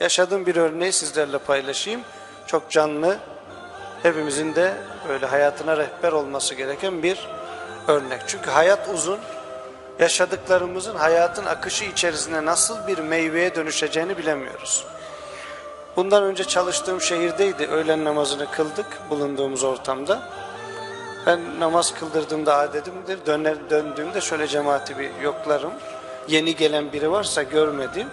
yaşadığım bir örneği sizlerle paylaşayım. Çok canlı, hepimizin de böyle hayatına rehber olması gereken bir örnek. Çünkü hayat uzun, yaşadıklarımızın hayatın akışı içerisinde nasıl bir meyveye dönüşeceğini bilemiyoruz. Bundan önce çalıştığım şehirdeydi. Öğlen namazını kıldık bulunduğumuz ortamda. Ben namaz kıldırdığımda adedimdir. Döner, döndüğümde şöyle cemaati bir yoklarım. Yeni gelen biri varsa görmediğim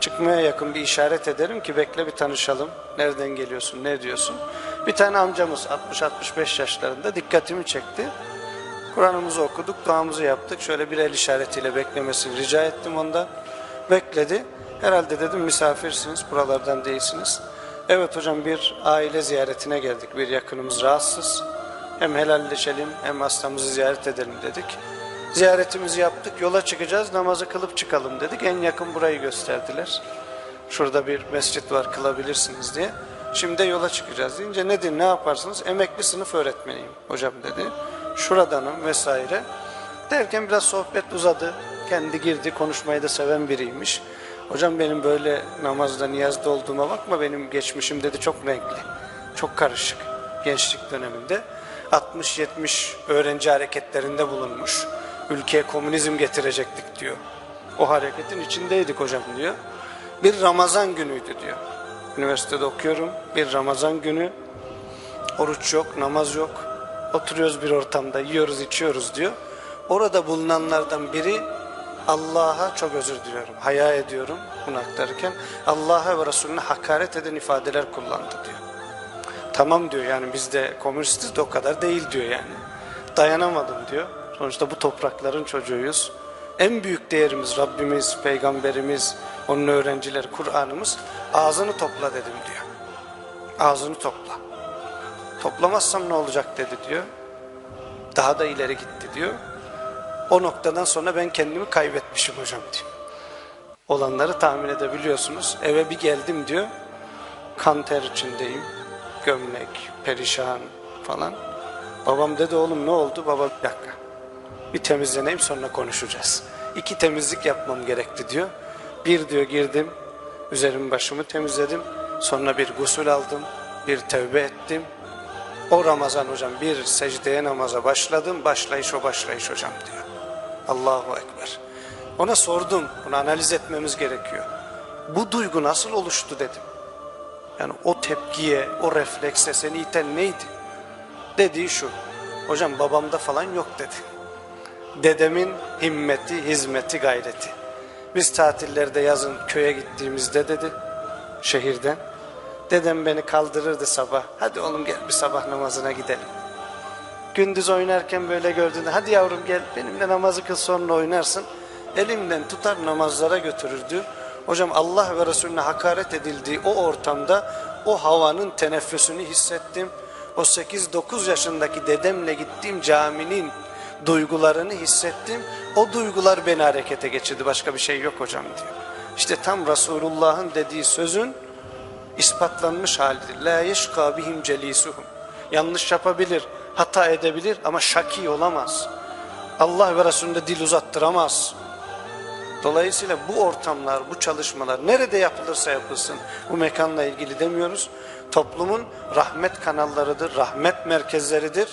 çıkmaya yakın bir işaret ederim ki bekle bir tanışalım. Nereden geliyorsun, ne diyorsun? Bir tane amcamız 60-65 yaşlarında dikkatimi çekti. Kur'an'ımızı okuduk, duamızı yaptık. Şöyle bir el işaretiyle beklemesini rica ettim ondan. Bekledi. Herhalde dedim misafirsiniz, buralardan değilsiniz. Evet hocam bir aile ziyaretine geldik. Bir yakınımız rahatsız. Hem helalleşelim hem hastamızı ziyaret edelim dedik. Ziyaretimizi yaptık, yola çıkacağız, namazı kılıp çıkalım dedik. En yakın burayı gösterdiler. Şurada bir mescit var, kılabilirsiniz diye. Şimdi yola çıkacağız deyince nedir, ne yaparsınız? Emekli sınıf öğretmeniyim hocam dedi. Şuradanım vesaire. Derken biraz sohbet uzadı. Kendi girdi, konuşmayı da seven biriymiş. Hocam benim böyle namazda, niyazda olduğuma bakma benim geçmişim dedi çok renkli, çok karışık gençlik döneminde. 60-70 öğrenci hareketlerinde bulunmuş. Ülkeye komünizm getirecektik diyor. O hareketin içindeydik hocam diyor. Bir Ramazan günüydü diyor. Üniversitede okuyorum. Bir Ramazan günü. Oruç yok, namaz yok. Oturuyoruz bir ortamda, yiyoruz, içiyoruz diyor. Orada bulunanlardan biri Allah'a çok özür diliyorum, haya ediyorum bunu aktarırken. Allah'a ve Resulüne hakaret eden ifadeler kullandı diyor. Tamam diyor yani biz de komünistiz de o kadar değil diyor yani. Dayanamadım diyor. Sonuçta bu toprakların çocuğuyuz. En büyük değerimiz Rabbimiz, Peygamberimiz, onun öğrencileri, Kur'an'ımız. Ağzını topla dedim diyor. Ağzını topla. Toplamazsam ne olacak dedi diyor. Daha da ileri gitti diyor. O noktadan sonra ben kendimi kaybetmişim hocam diyor. Olanları tahmin edebiliyorsunuz. Eve bir geldim diyor. Kan ter içindeyim. Gömlek, perişan falan. Babam dedi oğlum ne oldu? Baba bir dakika. Bir temizleneyim sonra konuşacağız. İki temizlik yapmam gerekti diyor. Bir diyor girdim. Üzerimi başımı temizledim. Sonra bir gusül aldım. Bir tevbe ettim. O Ramazan hocam bir secdeye namaza başladım. Başlayış o başlayış hocam diyor. Allahu Ekber. Ona sordum. Bunu analiz etmemiz gerekiyor. Bu duygu nasıl oluştu dedim. Yani o tepkiye, o reflekse seni iten neydi? Dediği şu. Hocam babamda falan yok dedi. Dedemin himmeti, hizmeti, gayreti. Biz tatillerde yazın köye gittiğimizde dedi şehirden. Dedem beni kaldırırdı sabah. Hadi oğlum gel bir sabah namazına gidelim. Gündüz oynarken böyle gördüğünde hadi yavrum gel benimle namazı kıl sonra oynarsın. Elimden tutar namazlara götürürdü. Hocam Allah ve Resulüne hakaret edildiği o ortamda o havanın teneffüsünü hissettim. O 8-9 yaşındaki dedemle gittiğim caminin duygularını hissettim. O duygular beni harekete geçirdi. Başka bir şey yok hocam diyor. İşte tam Resulullah'ın dediği sözün ispatlanmış halidir. La yeşka bihim celisuhum. Yanlış yapabilir, hata edebilir ama şaki olamaz. Allah ve Resulünde dil uzattıramaz. Dolayısıyla bu ortamlar, bu çalışmalar nerede yapılırsa yapılsın bu mekanla ilgili demiyoruz. Toplumun rahmet kanallarıdır, rahmet merkezleridir.